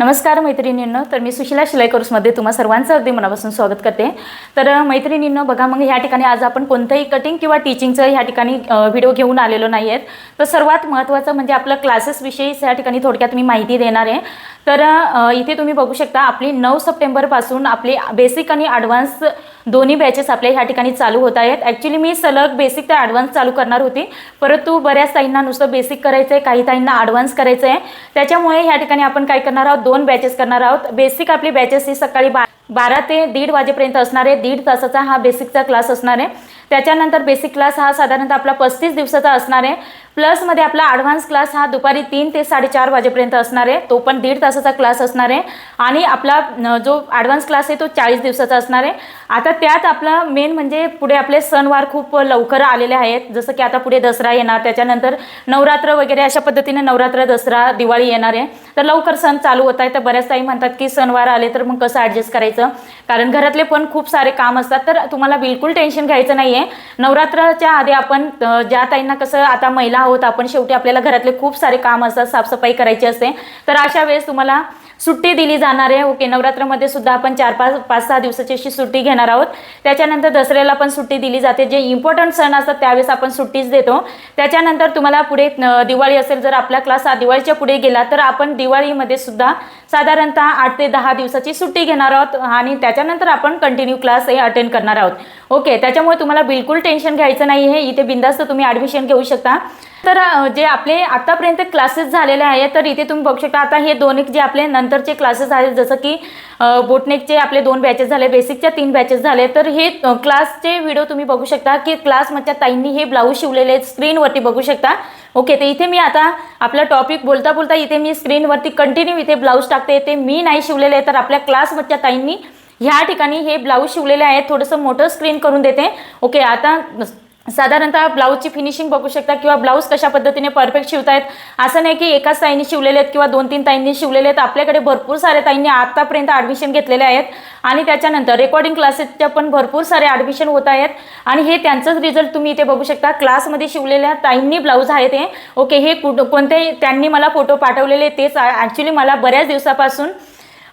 नमस्कार मैत्रिणींनो तर मी सुशिला शिलाई कोर्समध्ये तुम्हा सर्वांचं अगदी मनापासून स्वागत करते. तर मैत्रिणींनो बघा मग ह्या ठिकाणी आज आपण कोणतंही कटिंग किंवा टीचिंगचं ह्या ठिकाणी व्हिडिओ घेऊन आलेलो नाही आहेत तर सर्वात महत्त्वाचं म्हणजे आपलं क्लासेसविषयी ह्या ठिकाणी थोडक्यात मी माहिती देणार आहे. तर इथे तुम्ही बघू शकता आपली नऊ सप्टेंबरपासून आपली बेसिक आणि ॲडव्हान्स दोन्ही बॅचेस आपल्या ह्या ठिकाणी चालू होत आहेत. ॲक्च्युली मी सलग बेसिक ते ॲडव्हान्स चालू करणार होती. परंतु बऱ्याच ताईंना नुसतं बेसिक करायचं आहे काही ताईंना ॲडव्हान्स करायचं आहे त्याच्यामुळे ह्या ठिकाणी आपण काय करणार आहोत? दोन बॅचेस करणार आहोत. बेसिक आपली बॅचेस ही सकाळी बा बारा ते दीड वाजेपर्यंत असणार आहे. दीड तासाचा हा बेसिकचा क्लास असणार आहे. त्याच्यानंतर बेसिक क्लास हा साधारणतः आपला पस्तीस दिवसाचा असणार आहे. प्लसमध्ये आपला ॲडव्हान्स क्लास हा दुपारी तीन ते साडेचार वाजेपर्यंत असणार आहे. तो पण दीड तासाचा क्लास असणार आहे. आणि आपला जो ॲडव्हान्स क्लास आहे तो चाळीस दिवसाचा असणार आहे. आता त्यात आपला मेन म्हणजे पुढे आपले सणवार खूप लवकर आलेले आहेत. जसं की आता पुढे दसरा येणार त्याच्यानंतर नवरात्र वगैरे अशा पद्धतीने नवरात्र दसरा दिवाळी येणार आहे. तर लवकर सण चालू होत आहे तर बऱ्याच ताई म्हणतात की सणवार आले तर मग कसं ॲडजस्ट करायचं? कारण घरातले पण खूप सारे काम असतात. तर तुम्हाला बिलकुल टेन्शन घ्यायचं नाही आहे नवरात्राच्या आधी आपण ज्या ताईंना कसं आता महिला आहोत आपण शेवटी आपल्याला घरातले खूप सारे काम असतात साफसफाई करायची असते. तर अशा वेळेस तुम्हाला सुट्टी दिली जाणार आहे. हो, ओके नवरात्रामध्ये सुद्धा आपण चार पाच पाच सहा दिवसाची अशी सुट्टी घेणार आहोत. त्याच्यानंतर दसऱ्याला पण सुट्टी दिली जाते. जे इम्पॉर्टंट सण असतात त्यावेळेस आपण सुट्टीच देतो. त्याच्यानंतर तुम्हाला पुढे दिवाळी असेल जर आपला क्लास हा दिवाळीच्या पुढे गेला तर आपण दिवाळीमध्ये सुद्धा साधारणतः आठ ते दहा दिवसाची सुट्टी घेणार आहोत आणि त्याच्यानंतर आपण कंटिन्यू क्लास हे अटेंड करणार आहोत. ओके त्याच्यामुळे तुम्हाला बिलकुल टेन्शन घ्यायचं नाही आहे इथे बिंदास्त तुम्ही ॲडमिशन घेऊ शकता. तर जे आपले आतापर्यंत क्लासेस झालेले आहेत तर इथे तुम्ही बघू शकता आता हे दोन एक जे आपले नंतरचे क्लासेस आहेत जसं की बोटनेकचे आपले दोन बॅचेस झाले बेसिकच्या तीन बॅचेस झाले तर हे क्लासचे व्हिडिओ तुम्ही बघू शकता की क्लासमधच्या ताईंनी हे ब्लाऊज शिवलेले आहेत स्क्रीनवरती बघू शकता. ओके तर इथे मी आता आपला टॉपिक बोलता बोलता इथे मी स्क्रीनवरती कंटिन्यू इथे ब्लाऊज टाकते. ते मी नाही शिवलेले आहे तर आपल्या क्लासमधच्या ताईंनी ह्या ठिकाणी हे ब्लाऊज शिवलेले आहेत. थोडंसं मोठं स्क्रीन करून देते. ओके आता साधारणतः ब्लाऊजची फिनिशिंग बघू शकता किंवा ब्लाऊज कशा पद्धतीने परफेक्ट शिवतायत. असं नाही की एकाच ताईंनी शिवलेले आहेत किंवा दोन तीन ताईंनी शिवलेले आहेत. आपल्याकडे भरपूर साऱ्या ताईंनी आत्तापर्यंत ॲडमिशन घेतलेले आहेत. आणि त्याच्यानंतर रेकॉर्डिंग क्लासेसच्या पण भरपूर सारे ॲडमिशन होत आहेत. आणि हे त्यांचंच रिझल्ट तुम्ही इथे बघू शकता. क्लासमध्ये शिवलेल्या ताईंनी ब्लाऊज आहेत हे. ओके हे कुठं कोणते त्यांनी मला फोटो पाठवलेले तेच ॲक्च्युली मला बऱ्याच दिवसापासून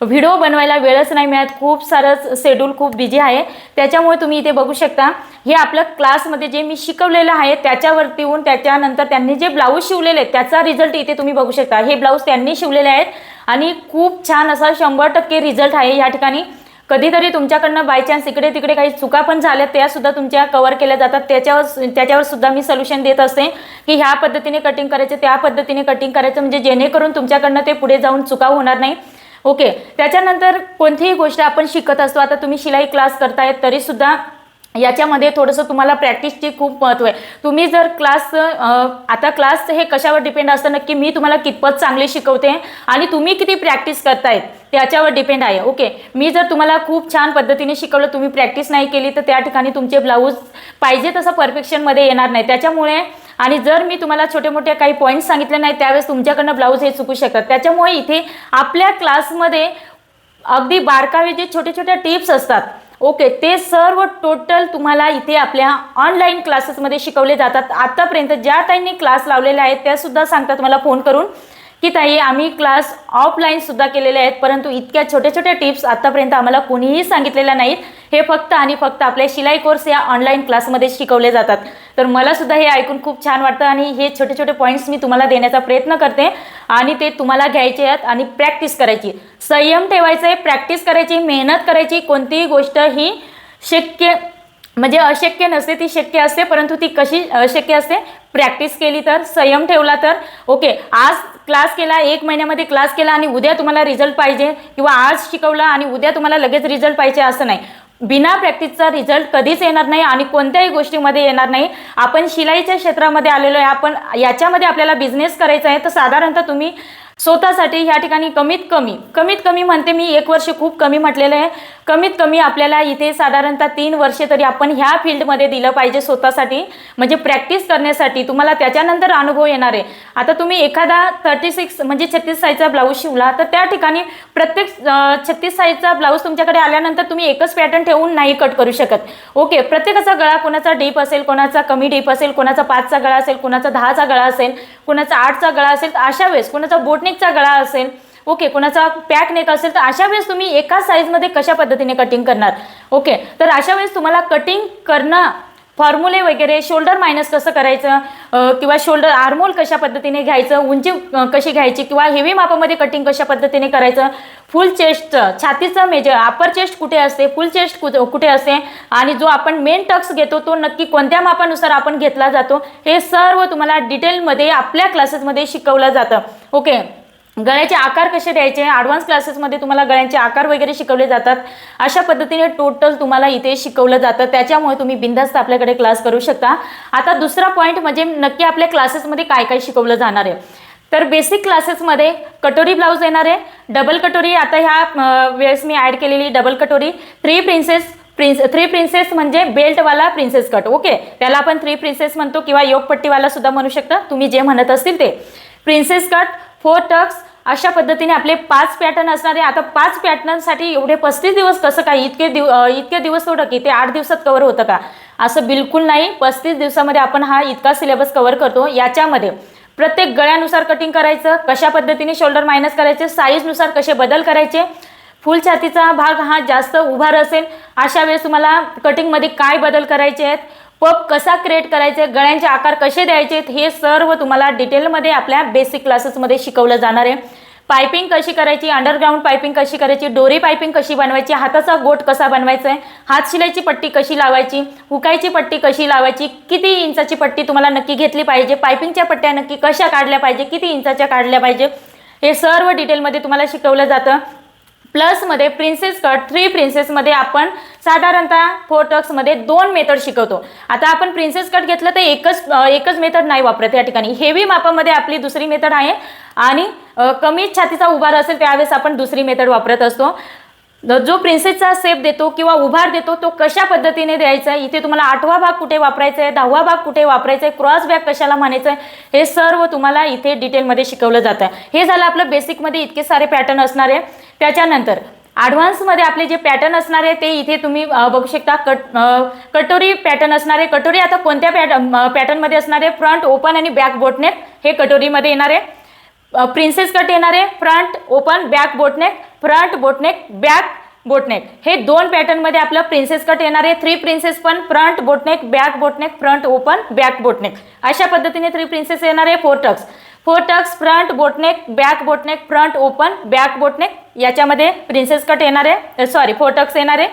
व्हिडिओ बनवायला वेळच नाही मिळत. खूप सारं शेड्यूल खूप बिझी आहे. त्याच्यामुळे तुम्ही इथे बघू शकता. हे आपलं क्लासमध्ये जे मी शिकवलेलं आहे त्याच्यावरती येऊन त्याच्यानंतर त्यांनी जे ब्लाऊज शिवलेले आहेत त्याचा रिझल्ट इथे तुम्ही बघू शकता. हे ब्लाऊज त्यांनी शिवलेले आहेत. आणि खूप छान असा शंभर टक्के रिझल्ट आहे या ठिकाणी. कधीतरी तुमच्याकडनं बाय चान्स इकडे तिकडे काही चुका पण झाल्या त्यासुद्धा तुमच्या कवर केल्या जातात. त्याच्यावर त्याच्यावर सुद्धा मी सोल्युशन देत असते की ह्या पद्धतीने कटिंग करायचं त्या पद्धतीने कटिंग करायचं. म्हणजे जेणेकरून तुमच्याकडनं ते पुढे जाऊन चुका होणार नाही. ओके त्याच्यानंतर कोणतीही गोष्ट आपण शिकत असतो आता तुम्ही शिलाई क्लास करतायत तरीसुद्धा याच्यामध्ये थोडंसं तुम्हाला प्रॅक्टिसची खूप महत्त्व आहे. तुम्ही जर क्लास आता क्लास हे कशावर डिपेंड असतं नक्की मी तुम्हाला कितपत चांगली शिकवते आणि तुम्ही किती प्रॅक्टिस करतायत त्याच्यावर डिपेंड आहे ओके. मी जर तुम्हाला खूप छान पद्धतीने शिकवलं तुम्ही प्रॅक्टिस नाही केली तर त्या ठिकाणी तुमचे ब्लाऊज पाहिजे तसं परफेक्शनमध्ये येणार नाही. त्याच्यामुळे आणि जर मी तुम्हाला छोटे मोठे काही पॉईंट्स सांगितले नाही त्यावेळेस तुमच्याकडनं ब्लाऊज हे चुकू शकतात त्याच्यामुळे इथे आपल्या क्लासमध्ये अगदी बारकावे जे छोटे छोट्या टिप्स असतात ओके ते सर्व टोटल तुम्हाला इथे आपल्या ऑनलाईन क्लासेसमध्ये शिकवले जातात. आत्तापर्यंत ज्या ताईंनी क्लास लावलेले आहेत त्यासुद्धा सांगतात मला फोन करून की ताई आम्ही क्लास ऑफलाईनसुद्धा केलेले आहेत परंतु इतक्या छोट्या छोट्या टिप्स आत्तापर्यंत आम्हाला कोणीही सांगितलेल्या नाहीत. हे फक्त आणि फक्त आपल्या शिलाई कोर्स या ऑनलाईन क्लासमध्ये शिकवले जातात. तर मला सुद्धा हे ऐकून खूप छान वाटतं आणि हे छोटे छोटे पॉईंट्स मी तुम्हाला देण्याचा प्रयत्न करते आणि ते तुम्हाला घ्यायचे आहेत आणि प्रॅक्टिस करायची. संयम ठेवायचं आहे प्रॅक्टिस करायची मेहनत करायची कोणतीही गोष्ट ही शक्य म्हणजे अशक्य नसते ती शक्य असते परंतु ती कशी शक्य असते? प्रॅक्टिस केली तर संयम ठेवला तर. ओके आज क्लास केला एक महिन्यामध्ये क्लास केला आणि उद्या तुम्हाला रिझल्ट पाहिजे किंवा आज शिकवला आणि उद्या तुम्हाला लगेच रिझल्ट पाहिजे असं नाही. बिना प्रॅक्टिसचा रिझल्ट कधीच येणार नाही आणि कोणत्याही गोष्टीमध्ये येणार नाही. आपण शिलाईच्या क्षेत्रामध्ये आलेलो आहे. आपण याच्यामध्ये आपल्याला बिझनेस करायचा आहे. तर साधारणतः तुम्ही स्वतःसाठी ह्या ठिकाणी कमीत कमी कमीत कमी म्हणते मी एक वर्ष खूप कमी म्हटलेलं आहे. कमीत कमी आपल्याला इथे साधारणतः तीन वर्षे तरी आपण ह्या फील्डमध्ये दिलं पाहिजे स्वतःसाठी. म्हणजे प्रॅक्टिस करण्यासाठी तुम्हाला त्याच्यानंतर अनुभव येणार आहे. आता तुम्ही एखादा थर्टी सिक्स म्हणजे छत्तीस साईजचा ब्लाऊज शिवला तर त्या ठिकाणी प्रत्येक छत्तीस साईजचा ब्लाऊज तुमच्याकडे आल्यानंतर तुम्ही एकच पॅटर्न ठेवून नाही कट करू शकत. ओके प्रत्येकाचा गळा कोणाचा डीप असेल कोणाचा कमी डीप असेल कोणाचा पाचचा गळा असेल कोणाचा दहाचा गळा असेल कुणाचा आठचा गळा असेल तर अशा वेळेस कुणाचा बोटनेकचा गळा असेल ओके कुणाचा पॅक नेक असेल तर अशा वेळेस तुम्ही एकाच साईजमध्ये कशा पद्धतीने कटिंग करणार? ओके तर अशा वेळेस तुम्हाला कटिंग करणं फॉर्म्युले वगैरे शोल्डर मायनस कसं करायचं? किंवा शोल्डर आर्मोल कशा पद्धतीने घ्यायचं? उंची कशी घ्यायची? किंवा हेवी मापामध्ये कटिंग कशा पद्धतीने करायचं? फुल चेस्टचं छातीचं मेजर अपर चेस्ट कुठे असते? फुल चेस्ट कुठे असते? आणि जो आपण मेन टक्स घेतो तो नक्की कोणत्या मापानुसार आपण घेतला जातो? हे सर्व तुम्हाला डिटेलमध्ये आपल्या क्लासेसमध्ये शिकवलं जातं. ओके गळ्याचे आकार कसे द्यायचे? ॲडव्हान्स क्लासेसमध्ये तुम्हाला गळ्यांचे आकार वगैरे शिकवले जातात. अशा पद्धतीने टोटल तुम्हाला इथे शिकवलं जातं. त्याच्यामुळे तुम्ही बिंदास्त आपल्याकडे क्लास करू शकता. आता दुसरा पॉईंट म्हणजे नक्की आपल्या क्लासेसमध्ये काय काय शिकवलं जाणार आहे. तर बेसिक क्लासेसमध्ये कटोरी ब्लाऊज येणार आहे. डबल कटोरी आता ह्या वेळेस मी ॲड केलेली डबल कटोरी. Three princess prince three princess म्हणजे बेल्टवाला प्रिन्सेस कट ओके त्याला आपण थ्री प्रिन्सेस म्हणतो किंवा योगपट्टीवाला सुद्धा म्हणू शकता. तुम्ही जे म्हणत असतील ते. प्रिन्सेस कट फोर टक्स अशा पद्धतीने आपले पाच पॅटर्न असणारे आता पाच पॅटर्नसाठी एवढे पस्तीस दिवस कसं काय? इतके दिव इतके दिवस थोडं की ते आठ दिवसात कवर होतं का? असं बिलकुल नाही. पस्तीस दिवसामध्ये आपण हा इतका सिलेबस कवर करतो. याच्यामध्ये प्रत्येक गळ्यानुसार कटिंग करायचं कशा पद्धतीने शोल्डर मायनस करायचे साईजनुसार कसे बदल करायचे फुल छातीचा भाग हा जास्त उभार असेल अशा वेळेस तुम्हाला कटिंगमध्ये काय बदल करायचे आहेत? पप कसा क्रिएट करायचे गळ्यांचे आकार कसे द्यायचे हे सर्व तुम्हाला डिटेलमध्ये आपल्या बेसिक क्लासेसमध्ये शिकवलं जाणार आहे. पायपिंग कशी करायची अंडरग्राऊंड पायपिंग कशी करायची डोरी पायपिंग कशी बनवायची हाताचा गोट कसा बनवायचा आहे हात शिलाईची पट्टी कशी लावायची हुकायची पट्टी कशी लावायची किती इंचाची पट्टी तुम्हाला नक्की घेतली पाहिजे पायपिंगच्या पट्ट्या नक्की कशा काढल्या पाहिजे किती इंचाच्या काढल्या पाहिजे हे सर्व डिटेलमध्ये तुम्हाला शिकवलं जातं. प्लसमध्ये प्रिन्सेस कट थ्री प्रिन्सेसमध्ये आपण साधारणतः फोर टक्समध्ये दोन मेथड शिकवतो. आता आपण प्रिन्सेस कट घेतलं तर एकच एकच मेथड नाही वापरत या ठिकाणी. हेवी मापामध्ये आपली दुसरी मेथड आहे आणि कमी छातीचा उभार असेल त्यावेळेस आपण दुसरी मेथड वापरत असतो. जो प्रिन्सेसचा सेप देतो किंवा उभार देतो तो कशा पद्धतीने द्यायचा आहे? इथे तुम्हाला आठवा भाग कुठे वापरायचा आहे दहावा भाग कुठे वापरायचा आहे क्रॉस बॅग कशाला म्हणायचं आहे हे सर्व तुम्हाला इथे डिटेलमध्ये शिकवलं जातं. हे झालं आपलं बेसिकमध्ये इतके सारे पॅटर्न असणार आहे. त्याच्यानंतर ॲडव्हान्समध्ये आपले जे पॅटर्न असणार आहे ते इथे तुम्ही बघू शकता. कट कटोरी पॅटर्न असणार आहे कटोरी आता कोणत्या पॅट पॅटर्नमध्ये असणार? आहे फ्रंट ओपन आणि बॅक बोटनेक हे कटोरीमध्ये येणार. आहे प्रिन्सेस कट येणार आहे front open back boatneck front boatneck back boatneck हे दोन पॅटर्नमध्ये आपलं प्रिन्सेस कट येणार. आहे थ्री प्रिन्सेस पण front boatneck back boatneck front open back boatneck अशा पद्धतीने थ्री प्रिन्सेस येणार. आहे four tucks four tucks front boatneck back boatneck front open back boatneck याच्यामध्ये प्रिन्सेस कट येणार आहे. सॉरी फोटक्स येणार आहे.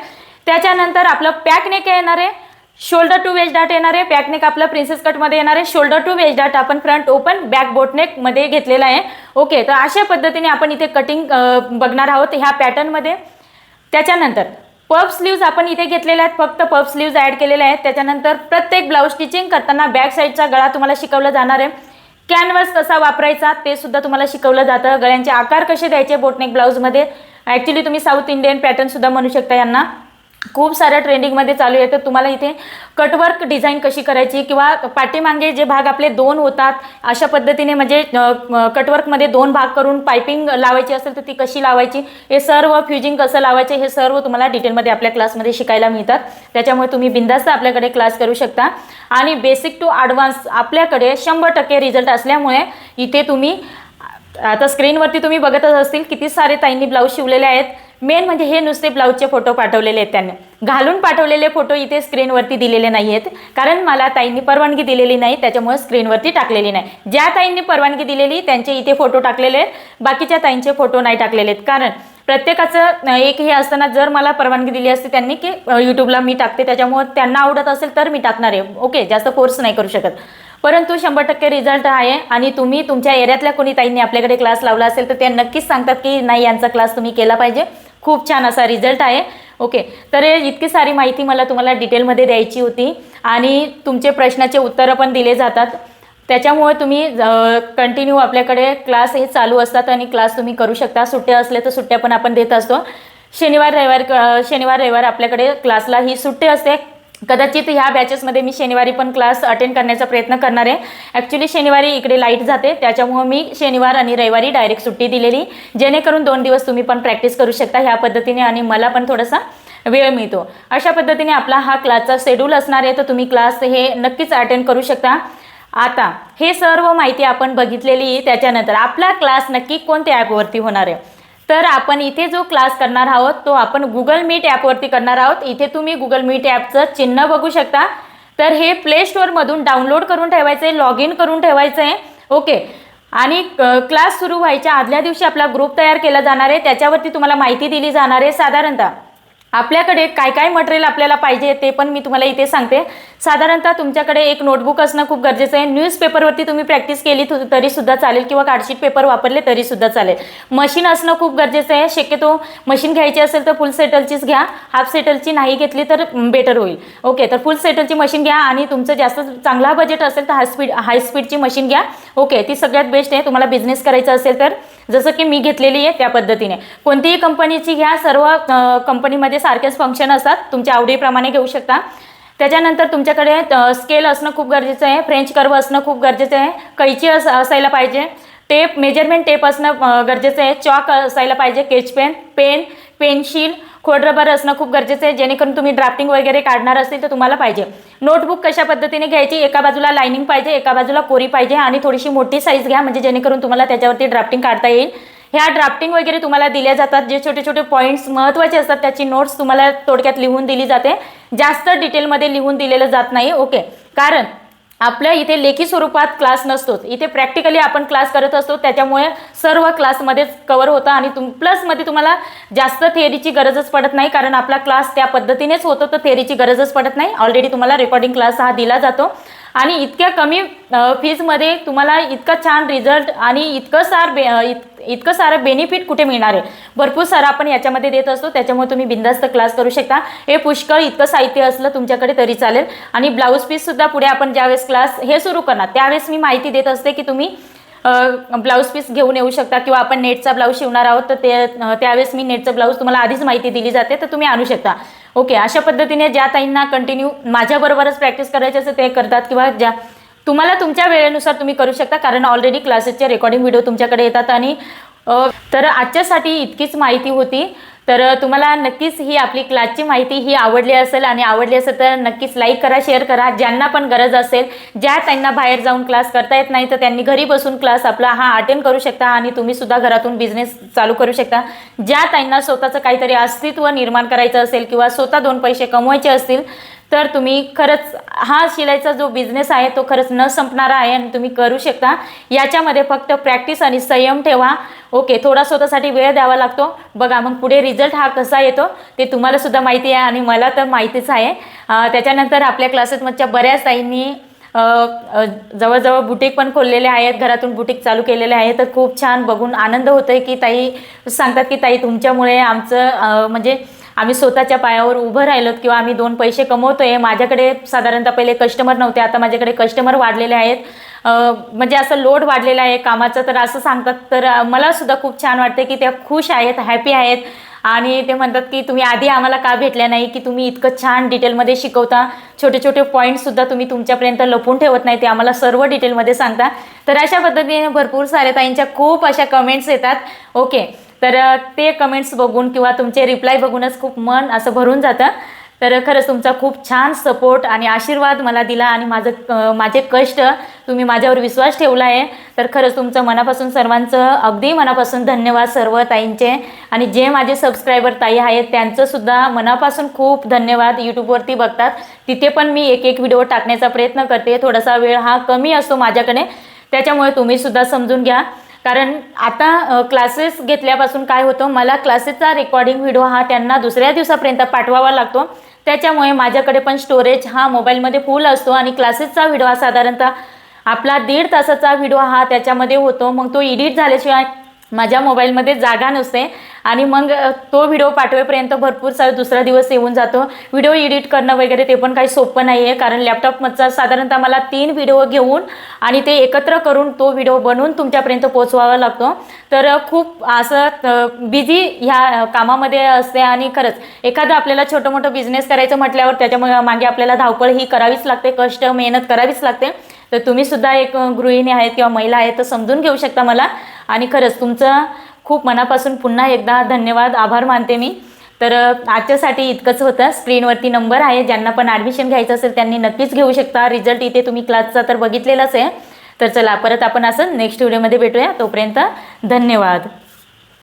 त्याच्यानंतर आपलं पॅकनेक येणार आहे. शोल्डर टू वेज डाट येणार आहे. पॅकनेक आपलं प्रिन्सेस कटमध्ये येणार आहे. शोल्डर टू वेज डाट आपण फ्रंट ओपन बॅक बोटनेकमध्ये घेतलेला आहे. ओके तर अशा पद्धतीने आपण इथे कटिंग बघणार आहोत ह्या पॅटर्नमध्ये त्याच्यानंतर पफ स्लीव्ज आपण इथे घेतलेले आहेत. फक्त पफ स्लीव्ज ॲड केलेले आहेत. त्याच्यानंतर प्रत्येक ब्लाऊज स्टिचिंग करताना बॅक साईडचा गळा तुम्हाला शिकवला जाणार आहे. कॅनव्हस कसा वापरायचा ते सुद्धा तुम्हाला शिकवलं जातं. गळ्यांचे आकार कसे द्यायचे बोटनेक ब्लाऊजमध्ये? ॲक्च्युली तुम्ही साऊथ इंडियन पॅटर्न सुद्धा म्हणू शकता यांना. खूप साऱ्या ट्रेंडिंगमध्ये चालू आहे. तर तुम्हाला इथे कटवर्क डिझाईन कशी करायची किंवा पाठीमागे जे भाग आपले दोन होतात अशा पद्धतीने म्हणजे कटवर्कमध्ये दोन भाग करून पायपिंग लावायची असेल तर ती कशी लावायची हे सर्व फ्युजिंग कसं लावायचे हे सर्व तुम्हाला डिटेलमध्ये आपल्या क्लासमध्ये शिकायला मिळतात. त्याच्यामुळे तुम्ही बिंदास्त आपल्याकडे क्लास करू शकता. आणि बेसिक टू ॲडव्हान्स आपल्याकडे शंभर टक्के रिझल्ट असल्यामुळे इथे तुम्ही आता स्क्रीनवरती तुम्ही बघतच असतील किती सारे ताईंनी ब्लाऊज शिवलेले आहेत. मेन म्हणजे हे नुसते ब्लाऊजचे फोटो पाठवलेले आहेत त्यांनी. घालून पाठवलेले फोटो इथे स्क्रीनवरती दिलेले नाही आहेत कारण मला ताईंनी परवानगी दिलेली नाही त्याच्यामुळे स्क्रीनवरती टाकलेली नाही. ज्या ताईंनी परवानगी दिलेली त्यांचे इथे फोटो टाकलेले आहेत. बाकीच्या ताईंचे फोटो नाही टाकलेले आहेत. कारण प्रत्येकाचं एक हे असताना जर मला परवानगी दिली असती त्यांनी की यूट्यूबला मी टाकते त्याच्यामुळे त्यांना आवडत असेल तर मी टाकणार आहे. ओके जास्त फोर्स नाही करू शकत. परंतु शंभर टक्के रिझल्ट आहे आणि तुम्ही तुमच्या एरियातल्या कोणी ताईंनी आपल्याकडे क्लास लावला असेल तर ते नक्कीच सांगतात की नाही यांचा क्लास तुम्ही केला पाहिजे. खूप छान असा रिझल्ट आहे. ओके तर हे इतकी सारी माहिती मला तुम्हाला डिटेलमध्ये द्यायची होती आणि तुमचे प्रश्नाचे उत्तरं पण दिले जातात. त्याच्यामुळे तुम्ही कंटिन्यू आपल्याकडे क्लास हे चालू असतात आणि क्लास तुम्ही करू शकता. सुट्ट्या असल्या तर सुट्ट्या पण आपण देत असतो. शनिवार रविवार शनिवार रविवार आपल्याकडे क्लासला ही सुट्टी असते. कदाचित ह्या बॅचेसमध्ये मी शनिवारी पण क्लास अटेंड करण्याचा प्रयत्न करणार आहे. ॲक्च्युली शनिवारी इकडे लाइट जाते त्याच्यामुळं मी शनिवार आणि रविवारी डायरेक्ट सुट्टी दिलेली जेणेकरून दोन दिवस तुम्ही पण प्रॅक्टिस करू शकता ह्या पद्धतीने आणि मला पण थोडासा वेळ मिळतो. अशा पद्धतीने आपला हा क्लासचा शेड्यूल असणार आहे तर तुम्ही क्लास हे नक्कीच अटेंड करू शकता. आता हे सर्व माहिती आपण बघितलेली त्याच्यानंतर आपला क्लास नक्की कोणत्या ॲपवरती होणार आहे? तर आपण इथे जो क्लास करणार आहोत तो आपण गुगल मीट ॲपवरती करणार आहोत. इथे तुम्ही गुगल मीट ॲपचं चिन्ह बघू शकता. तर हे प्ले स्टोअरमधून डाउनलोड करून ठेवायचं आहे लॉग इन करून ठेवायचं आहे ओके आणि क्लास सुरू व्हायच्या आदल्या दिवशी आपला ग्रुप तयार केला जाणार आहे. त्याच्यावरती तुम्हाला माहिती दिली जाणार आहे साधारणतः. आपल्याकडे काय काय मटेरियल आपल्याला पाहिजे ते पण मी तुम्हाला इथे सांगते. साधारणतः तुमच्याकडे एक नोटबुक असणं खूप गरजेचं आहे. न्यूजपेपरवरती तुम्ही प्रॅक्टिस केली तरीसुद्धा चालेल किंवा कार्डशीट पेपर वापरले तरीसुद्धा चालेल. मशीन असणं खूप गरजेचं आहे. शक्यतो मशीन घ्यायची असेल तर फुल सेटलचीच घ्या. हाफ सेटलची नाही घेतली तर बेटर होईल. ओके तर फुल सेटलची मशीन घ्या आणि तुमचं जास्त चांगला बजेट असेल तर हाय स्पीड हाय स्पीडची मशीन घ्या. ओके ती सगळ्यात बेस्ट आहे. तुम्हाला बिझनेस करायचा असेल तर जसं की मी घेतलेली आहे त्या पद्धतीने. कोणतीही कंपनीची घ्या सर्व कंपनीमध्ये सारखेच फंक्शन असतात. तुमच्या आवडीप्रमाणे घेऊ शकता. त्याच्यानंतर तुमच्याकडे स्केल असणं खूप गरजेचं आहे. फ्रेंच कर्व असणं खूप गरजेचं आहे. कैची अस असायला पाहिजे. टेप मेजरमेंट टेप असणं गरजेचं आहे. चॉक असायला पाहिजे. केच पेन पेन खोड खोडरबर असणं खूप गरजेचं आहे. जेणेकरून तुम्ही ड्राफ्टिंग वगैरे काढणार असेल तर तुम्हाला पाहिजे. नोटबुक कशा पद्धतीने घ्यायची? एका बाजूला लाइनिंग पाहिजे एका बाजूला कोरी पाहिजे आणि थोडीशी मोठी साईज घ्या. म्हणजे जेणेकरून तुम्हाला त्याच्यावरती ड्राफ्टिंग काढता येईल. ह्या ड्राफ्टिंग वगैरे तुम्हाला दिल्या जातात. जे छोटे छोटे पॉईंट्स महत्त्वाचे असतात त्याची नोट्स तुम्हाला थोडक्यात लिहून दिली जाते. जास्त डिटेलमध्ये लिहून दिलेलं जात नाही. ओके कारण आपल्या इथे लेखी स्वरूपात क्लास नसतोच इथे प्रॅक्टिकली आपण क्लास करत असतो. त्याच्यामुळे सर्व क्लासमध्येच कवर होतं आणि तुम प्लसमध्ये तुम्हाला जास्त थेअरीची गरजच पडत नाही. कारण आपला क्लास त्या पद्धतीनेच होतो तर थेअरीची गरजच पडत नाही. ऑलरेडी तुम्हाला रेकॉर्डिंग क्लास हा दिला जातो. आणि इतक्या कमी फीजमध्ये तुम्हाला इतका छान रिझल्ट आणि इतकं सार बे इत इतकं सारं बेनिफिट कुठे मिळणार आहे? भरपूर सारं आपण याच्यामध्ये देत असतो त्याच्यामुळे तुम्ही बिंदास्त क्लास करू शकता. हे पुष्कळ इतकं साहित्य असलं तुमच्याकडे तरी चालेल. आणि ब्लाऊज पीससुद्धा पुढे आपण ज्यावेळेस क्लास हे सुरू करणार त्यावेळेस मी माहिती देत असते की तुम्ही ब्लाऊज पीस घेऊन येऊ शकता किंवा आपण नेटचा ब्लाऊज शिवणार आहोत तर ते त्यावेळेस मी नेटचं ब्लाऊज तुम्हाला आधीच माहिती दिली जाते तर तुम्ही आणू शकता. ओके अशा पद्धतीने ज्या ताईंना कंटिन्यू माझ्याबरोबरच प्रॅक्टिस करायची असेल ते करतात किंवा ज्या तुम्हाला तुमच्या वेळेनुसार तुम्ही करू शकता कारण ऑलरेडी क्लासेसचे रेकॉर्डिंग व्हिडिओ तुमच्याकडे येतात आणि तर आजच्यासाठी इतकीच माहिती होती. तर तुम्हाला नक्कीच ही आपली क्लासची माहिती ही आवडली असेल आणि आवडली असेल तर नक्कीच लाईक करा शेअर करा. ज्यांना पण गरज असेल ज्या त्यांना बाहेर जाऊन क्लास करता येत नाही तर त्यांनी घरी बसून क्लास आपला हा अटेंड करू शकता आणि तुम्ही सुद्धा घरातून बिझनेस चालू करू शकता. ज्या त्यांना स्वतःचं काहीतरी अस्तित्व निर्माण करायचं असेल किंवा स्वतः दोन पैसे कमवायचे असतील तर तुम्ही खरंच हा शिलाईचा जो बिझनेस आहे तो खरंच न संपणारा आहे आणि तुम्ही करू शकता. याच्यामध्ये फक्त प्रॅक्टिस आणि संयम ठेवा. ओके थोडा स्वतःसाठी वेळ द्यावा लागतो. बघा मग पुढे रिझल्ट हा कसा येतो ते तुम्हाला सुद्धा माहिती आहे आणि मला तर माहितीच आहे. त्याच्यानंतर आपल्या क्लासेसमधच्या बऱ्याच ताईंनी जवळजवळ बुटीक पण खोललेले आहेत घरातून बुटीक चालू केलेले आहे. तर खूप छान बघून आनंद होतोय की ताई सांगतात की ताई तुमच्यामुळे आमचं म्हणजे आम्ही स्वतःच्या पायावर उभं राहिलोत किंवा आम्ही दोन पैसे कमवतोय माझ्याकडे साधारणतः पहिले कस्टमर नव्हते आता माझ्याकडे कस्टमर वाढलेले आहेत. म्हणजे असं लोड वाढलेला आहे कामाचं तर असं सांगतात तर मला सुद्धा खूप छान वाटते की त्या खुश आहेत हॅपी आहेत. आणि ते म्हणतात की तुम्ही आधी आम्हाला का भेटल्या नाही की तुम्ही इतकं छान डिटेलमध्ये शिकवता? छोटे छोटे पॉईंट्ससुद्धा तुम्ही तुमच्यापर्यंत लपून ठेवत नाही ते आम्हाला सर्व डिटेलमध्ये सांगता. तर अशा पद्धतीने भरपूर साऱ्या ताईंच्या खूप अशा कमेंट्स येतात. ओके तर ते कमेंट्स बघून किंवा तुमचे रिप्लाय बघूनच खूप मन असं भरून जातं. तर खरंच तुमचा खूप छान सपोर्ट आणि आशीर्वाद मला दिला आणि माझं माझे कष्ट तुम्ही माझ्यावर विश्वास ठेवला आहे. तर खरंच तुमचं मनापासून सर्वांचं अगदी मनापासून धन्यवाद सर्व ताईंचे. आणि जे माझे सबस्क्रायबर ताई आहेत त्यांचंसुद्धा मनापासून खूप धन्यवाद. यूट्यूबवरती बघतात. तिथे पण मी एक एक व्हिडिओ टाकण्याचा प्रयत्न करते. थोडासा वेळ हा कमी असतो माझ्याकडे. त्याच्यामुळे तुम्हीसुद्धा समजून घ्या. कारण आता क्लासेस घेतल्यापासून काय होतं मला क्लासेसचा रेकॉर्डिंग व्हिडिओ हा त्यांना दुसऱ्या दिवसापर्यंत पाठवावा लागतो. त्याच्यामुळे माझ्याकडे पण स्टोरेज हा मोबाईलमध्ये फुल असतो आणि क्लासेसचा व्हिडिओ हा साधारणतः आपला दीड तासाचा व्हिडिओ हा त्याच्यामध्ये होतो. मग तो एडिट झाल्याशिवाय माझ्या मोबाईलमध्ये जागा नसते. आणि मग तो व्हिडिओ पाठवेपर्यंत भरपूर सारा दुसरा दिवस येऊन जातो. व्हिडिओ एडिट करणं वगैरे ते पण काही सोपं नाही आहे कारण लॅपटॉपमधचा साधारणतः मला तीन व्हिडिओ घेऊन आणि ते एकत्र करून तो व्हिडिओ बनवून तुमच्यापर्यंत पोचवावा लागतो. तर खूप असं बिझी ह्या कामामध्ये असते आणि खरंच एखादं आपल्याला छोटं मोठं बिझनेस करायचं म्हटल्यावर त्याच्यामुळे मागे आपल्याला धावपळ ही करावीच लागते. कष्ट मेहनत करावीच लागते. तर तुम्ही सुद्धा एक गृहिणी आहेत किंवा महिला आहेत तर समजून घेऊ शकता मला. आणि खरंच तुमचं खूप मनापासून पुन्हा एकदा धन्यवाद आभार मानते मी. तर आजच्यासाठी इतकंच होतं. स्क्रीनवरती नंबर आहे. ज्यांना पण ॲडमिशन घ्यायचं असेल त्यांनी नक्कीच घेऊ शकता. रिझल्ट इथे तुम्ही क्लासचा तर बघितलेलाच आहे. तर चला परत आपण असं नेक्स्ट व्हिडिओमध्ये भेटूया. तोपर्यंत धन्यवाद.